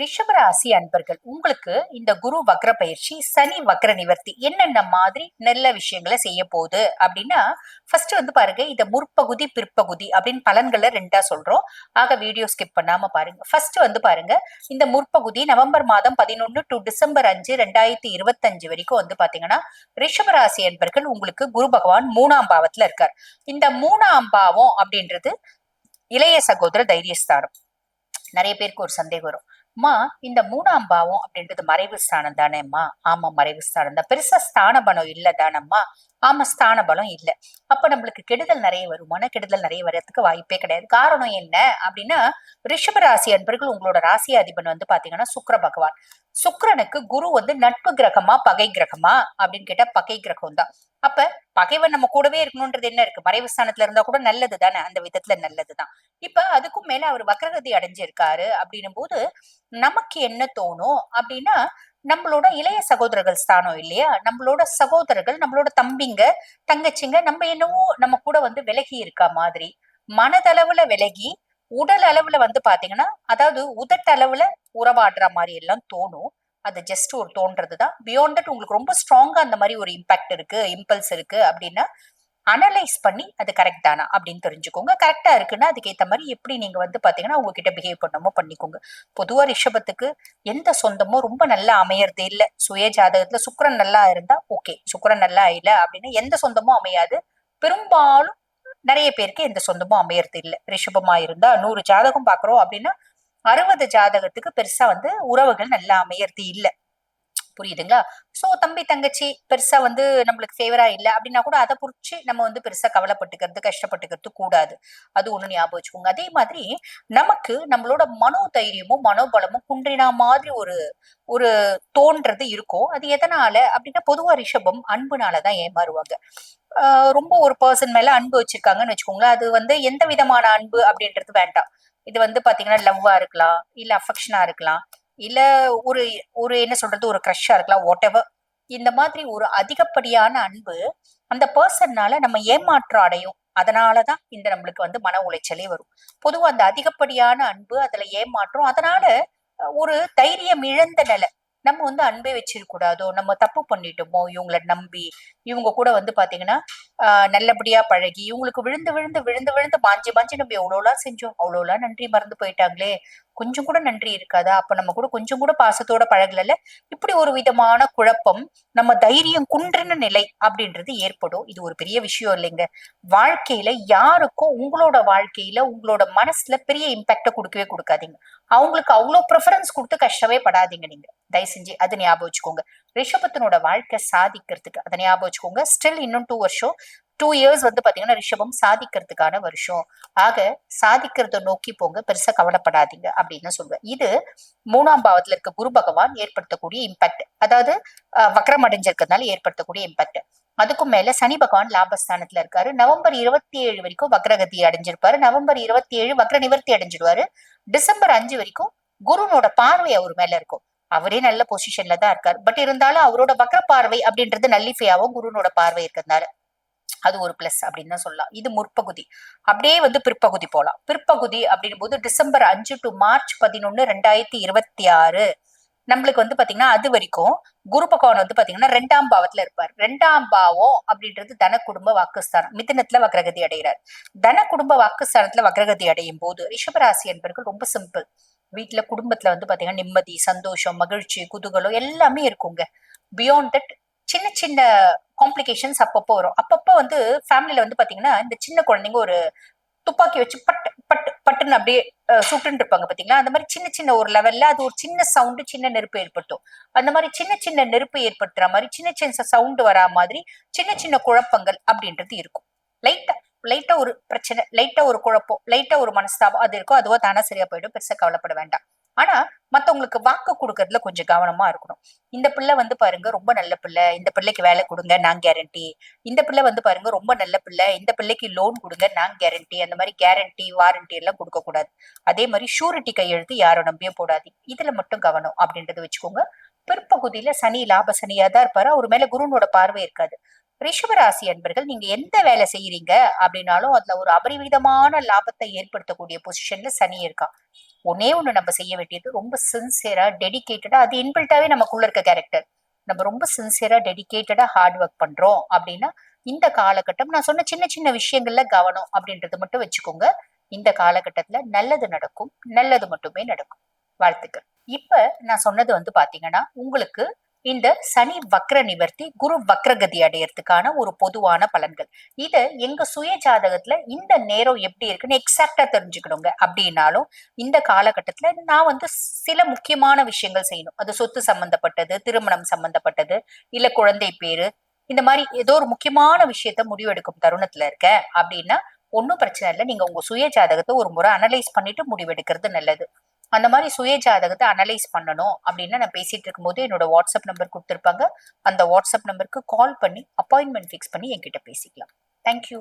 ரிஷபராசி அன்பர்கள் உங்களுக்கு இந்த குரு வக்ர பயிற்சி சனி வக்ர நிவர்த்தி என்னென்ன மாதிரி நல்ல விஷயங்களை செய்ய போகுது அப்படின்னா ஃபர்ஸ்ட் வந்து பாருங்க இந்த முற்பகுதி பிற்பகுதி அப்படின்னு பலன்களை ரெண்டா சொல்றோம். ஆக வீடியோ ஸ்கிப் பண்ணாம பாருங்க. ஃபர்ஸ்ட் வந்து பாருங்க இந்த முற்பகுதி நவம்பர் மாதம் பதினொன்னு டு டிசம்பர் அஞ்சு ரெண்டாயிரத்தி இருபத்தஞ்சு வரைக்கும் வந்து பாத்தீங்கன்னா ரிஷபராசி அன்பர்கள் உங்களுக்கு குரு பகவான் மூணாம் பாவத்துல இருக்கார். இந்த மூணாம் பாவம் அப்படின்றது இளைய சகோதர தைரியஸ்தானம். நிறைய பேருக்கு ஒரு சந்தேகம் வரும். அம்மா இந்த மூணாம் பாவம் அப்படின்றது மறைவு ஸ்தானம் தானேம்மா? ஆமா மறைவு ஸ்தானம் தான். பெருசா ஸ்தான பணம் இல்ல தானம்மா? ஆமா ஸ்தான பலம் இல்லை. அப்ப நம்மளுக்கு கெடுதல் நிறைய வரும். மன கெடுதல் நிறைய வர்றதுக்கு வாய்ப்பே கிடையாது. காரணம் என்ன அப்படின்னா ரிஷப ராசி அன்பர்கள் உங்களோட ராசி அதிபன் வந்து பாத்தீங்கன்னா சுக்கர பகவான். சுக்கரனுக்கு குரு வந்து நட்பு கிரகமா பகை கிரகமா அப்படின்னு கேட்டா பகை கிரகம் தான். அப்ப பகைவன் நம்ம கூடவே இருக்கணும்ன்றது என்ன இருக்கு? மறைவு ஸ்தானத்துல இருந்தா கூட நல்லது தானே? அந்த விதத்துல நல்லதுதான் இப்ப அதுக்கும் மேல அவர் வக்ரகதி அடைஞ்சிருக்காரு அப்படின்னும் போது நமக்கு என்ன தோணும் அப்படின்னா நம்மளோட இளைய சகோதரர்கள் ஸ்தானம் இல்லையா? நம்மளோட சகோதரர்கள் நம்மளோட தம்பிங்க தங்கச்சிங்க நம்ம என்னவோ நம்ம கூட வந்து விலகி இருக்கா மாதிரி. மனதளவுல விலகி உடல் அளவுல வந்து பாத்தீங்கன்னா அதாவது உதட்டளவுல உறவாடுற மாதிரி எல்லாம் தோணும். அது ஜஸ்ட் ஒரு தோன்றது தான் பியாண்ட் தட் உங்களுக்கு ரொம்ப ஸ்ட்ராங்கா அந்த மாதிரி ஒரு இம்பாக்ட் இருக்கு இம்பல்ஸ் இருக்கு அப்படின்னா அனலைஸ் பண்ணி அது கரெக்ட் தானா அப்படின்னு தெரிஞ்சுக்கோங்க. கரெக்டா இருக்குன்னா அதுக்கேற்ற மாதிரி எப்படி நீங்க வந்து பாத்தீங்கன்னா உங்ககிட்ட பிஹேவ் பண்ணமோ பண்ணிக்கோங்க. பொதுவா ரிஷபத்துக்கு எந்த சொந்தமோ ரொம்ப நல்லா அமையறது இல்லை. சுய ஜாதகத்துல சுக்கரன் நல்லா இருந்தா ஓகே சுக்கரன் நல்லா இல்ல அப்படின்னா எந்த சொந்தமும் அமையாது. பெரும்பாலும் நிறைய பேருக்கு எந்த சொந்தமும் அமையறது இல்லை. ரிஷபமா இருந்தா நூறு ஜாதகம் பாக்குறோம் அப்படின்னா அறுபது ஜாதகத்துக்கு பெருசா வந்து உறவுகள் நல்லா அமையறது இல்லை. புரியுதுங்களா? சோ தம்பி தங்கச்சி பெருசா வந்து நம்மளுக்கு ஃபேவரா இல்ல அப்படின்னா கூட அதை புரிச்சு நம்ம வந்து பெருசா கவலைப்பட்டுக்கிறது கஷ்டப்பட்டுக்கிறது கூடாது. அது ஒண்ணு ஞாபகம் வச்சுக்கோங்க. அதே மாதிரி நமக்கு நம்மளோட மனோ தைரியமும் மனோபலமும் குன்றினா மாதிரி ஒரு ஒரு தோன்றது இருக்கும் அது எதனால அப்படின்னா பொதுவா ரிஷபம் அன்புனாலதான் ஏமாறுவாங்க. ரொம்ப ஒரு பர்சன் மேல அன்பு வச்சிருக்காங்கன்னு வச்சுக்கோங்களேன். அது வந்து எந்த விதமான அன்பு அப்படின்றது வேண்டாம். இது வந்து பாத்தீங்கன்னா லவ்வா இருக்கலாம் இல்ல அஃபெக்ஷனா இருக்கலாம். இல்ல ஒரு ஒரு என்ன சொல்றது ஒரு க்ரஷ்ஷா இருக்கலாம் வாட் எவர் இந்த மாதிரி ஒரு அதிகப்படியான அன்பு அந்த பர்சன்னால நம்ம ஏமாற்றம் அடையும். அதனாலதான் இந்த நம்மளுக்கு வந்து மன உளைச்சலே வரும். பொதுவா அந்த அதிகப்படியான அன்பு அதுல ஏமாற்றம். அதனால ஒரு தைரியம் இழந்த நிலை. நம்ம வந்து அன்பே வச்சிருக்கூடாதோ நம்ம தப்பு பண்ணிட்டோமோ இவங்கள நம்பி இவங்க கூட வந்து பாத்தீங்கன்னா ஆஹ் நல்லபடியா பழகி இவங்களுக்கு விழுந்து விழுந்து விழுந்து விழுந்து மாஞ்சி மாஞ்சி நம்ம எவ்வளோலாம் செஞ்சோம் அவ்வளோலாம் நன்றி மறந்து போயிட்டாங்களே கொஞ்சம் கூட நன்றி இருக்காதா? அப்ப நம்ம கூட கொஞ்சம் கூட பாசத்தோட பழகல இப்படி ஒரு விதமான குழப்பம் நம்ம தைரியம் குன்றின நிலை அப்படின்றது ஏற்படும். இது ஒரு பெரிய விஷயம் இல்லைங்க. வாழ்க்கையில யாருக்கும் உங்களோட வாழ்க்கையில உங்களோட மனசுல பெரிய இம்பாக்ட கொடுக்கவே கொடுக்காதீங்க. அவங்களுக்கு அவ்வளவு ப்ரிஃபரன்ஸ் கொடுத்து கஷ்டமே படாதீங்க நீங்க. தயவு செஞ்சு அதை ஞாபகம் வச்சுக்கோங்க. ரிஷபத்தினோட வாழ்க்கை சாதிக்கிறதுக்கு அதை ஞாபகம் வச்சுக்கோங்க. ஸ்டில் இன்னும் டூ வருஷம். டூ இயர்ஸ் வந்து பாத்தீங்கன்னா ரிஷபம் சாதிக்கிறதுக்கான வருஷம். ஆக சாதிக்கிறத நோக்கி போங்க. பெருசா கவலைப்படாதீங்க அப்படின்னு சொல்லுவேன் இது மூணாம் பாவத்துல இருக்க குரு பகவான் ஏற்படுத்தக்கூடிய இம்பாக்ட் அதாவது அஹ், வக்ரம் அடைஞ்சிருக்கிறதுனால ஏற்படுத்தக்கூடிய இம்பாக்ட் அதுக்கும் மேல சனி பகவான் லாபஸ்தானத்துல இருக்காரு. நவம்பர் இருபத்தி ஏழு வரைக்கும் வக்ரகதி அடைஞ்சிருப்பாரு. நவம்பர் இருபத்தி ஏழு வக்ர நிவர்த்தி அடைஞ்சிடுவாரு டிசம்பர் அஞ்சு வரைக்கும் குருனோட பார்வை அவர் மேல இருக்கும். அவரே நல்ல பொசிஷன்ல தான் இருக்காரு. பட் இருந்தாலும் அவரோட வக்ர பார்வை அப்படின்றது நல்லிஃபையாவும் குருனோட பார்வை இருக்கிறதுனால அது ஒரு பிளஸ் அப்படின்னு தான் சொல்லலாம். இது முற்பகுதி. அப்படியே வந்து பிற்பகுதி போலாம். பிற்பகுதி அப்படின்னும் போது டிசம்பர் அஞ்சு டு மார்ச் பதினொன்னு ரெண்டாயிரத்தி இருபத்தி ஆறு நம்மளுக்கு வந்து பாத்தீங்கன்னா அது வரைக்கும் குரு பகவான் வந்து பாத்தீங்கன்னா ரெண்டாம் பாவத்துல இருப்பார். ரெண்டாம் பாவம் அப்படின்றது தன குடும்ப வாக்குஸ்தானம். மிதினத்துல வக்ரகதி அடைகிறார் தன குடும்ப வாக்குஸ்தானத்துல வக்ரகதி அடையும் போது ரிஷபராசி என்பவர்கள் ரொம்ப சிம்பிள் வீட்டுல குடும்பத்துல வந்து பாத்தீங்கன்னா நிம்மதி சந்தோஷம் மகிழ்ச்சி குதூகலம் எல்லாமே இருக்குங்க. பியாண்ட் தட் சின்ன சின்ன காம்ப்ளிகேஷன்ஸ் அப்பப்போ வரும். அப்பப்போ வந்து ஃபேமிலியில வந்து பாத்தீங்கன்னா இந்த சின்ன குழந்தைங்க ஒரு துப்பாக்கி வச்சு பட்டு பட்டு பட்டுன்னு அப்படியே சுட்டுன்னு இருப்பாங்க பாத்தீங்களா? அந்த மாதிரி சின்ன சின்ன ஒரு லெவல்ல அது ஒரு சின்ன சவுண்டு சின்ன நெருப்பு ஏற்படுத்தும். அந்த மாதிரி சின்ன சின்ன நெருப்பு ஏற்படுத்துற மாதிரி சின்ன சின்ன சவுண்டு வரா மாதிரி சின்ன சின்ன குழப்பங்கள் அப்படின்றது இருக்கும். லைட்டா லைட்டா ஒரு பிரச்சனை லைட்டா ஒரு குழப்பம் லைட்டா ஒரு மனஸ்தாபம் அது இருக்கோ அதுவா தானே சரியா போயிடும். பெருசா கவலைப்பட வேண்டாம். ஆனா மத்தவங்களுக்கு வாக்கு கொடுக்கறதுல கொஞ்சம் கவனமா இருக்கணும். இந்த பிள்ளை வந்து பாருங்க ரொம்ப நல்ல பிள்ளை. இந்த பிள்ளைக்கு வேலை கொடுங்க நான் கேரண்டி இந்த பிள்ளை வந்து பாருங்க ரொம்ப நல்ல பிள்ளை. இந்த பிள்ளைக்கு லோன் கொடுங்க நான் கேரண்டி அந்த மாதிரி கேரண்டி வாரண்டி எல்லாம் கொடுக்க கூடாது அதே மாதிரி ஷூரிட்டி கையெழுத்து யாரும் நம்பியும் போடாது. இதுல மட்டும் கவனம் அப்படின்றத வச்சுக்கோங்க. பிற்பகுதியில சனி லாப சனியா தான் இருப்பாரு. அவர் மேல குருனோட பார்வை இருக்காது. ரிஷபராசி அன்பர்கள் நீங்க எந்த வேலை செய்யறீங்க அப்படின்னாலும் அதுல ஒரு அபரிவிதமான லாபத்தை ஏற்படுத்தக்கூடிய பொசிஷன்ல சனி இருக்கா. ஒன்னே ஒண்ணு நம்ம செய்ய வேண்டியது ரொம்ப சின்சியரா டெடிகேட்டடா அது இன்பில்ட்டாவே நமக்குள்ள இருக்க கேரக்டர் நம்ம ரொம்ப சின்சியரா டெடிகேட்டடா ஹார்ட் ஒர்க் பண்றோம் அப்படின்னா இந்த காலகட்டம் நான் சொன்ன சின்ன சின்ன விஷயங்கள்ல கவனம் அப்படின்றது மட்டும் வச்சுக்கோங்க. இந்த காலகட்டத்துல நல்லது நடக்கும் நல்லது மட்டுமே நடக்கும். வாழ்த்துக்கள். இப்ப நான் சொன்னது வந்து பாத்தீங்கன்னா உங்களுக்கு இந்த சனி வக்ர நிவர்த்தி குரு வக்ரகதி அடையறதுக்கான ஒரு பொதுவான பலன்கள். இது எங்க சுய ஜாதகத்துல இந்த நேரம் எப்படி இருக்குன்னு எக்ஸாக்டா தெரிஞ்சுக்கணுங்க. அப்படின்னாலும் இந்த காலகட்டத்துல நான் வந்து சில முக்கியமான விஷயங்கள் செய்யணும். அது சொத்து சம்பந்தப்பட்டது திருமணம் சம்பந்தப்பட்டது இல்ல குழந்தை பேரு இந்த மாதிரி ஏதோ ஒரு முக்கியமான விஷயத்த முடிவெடுக்கும் தருணத்துல இருக்க அப்படின்னா ஒன்றும் பிரச்சனை இல்லை. நீங்க உங்க சுய ஜாதகத்தை ஒரு முறை அனலைஸ் பண்ணிட்டு முடிவெடுக்கிறது நல்லது. அந்த மாதிரி சுய ஜாதகத்தை அனலைஸ் பண்ணணும் அப்படின்னு நான் பேசிட்டு இருக்கும்போது என்னோட வாட்ஸ்அப் நம்பர் கொடுத்துருப்பாங்க. அந்த வாட்ஸ்அப் நம்பருக்கு கால் பண்ணி அப்பாயின்மெண்ட் ஃபிக்ஸ் பண்ணி என்கிட்ட பேசிக்கலாம். தேங்க்யூ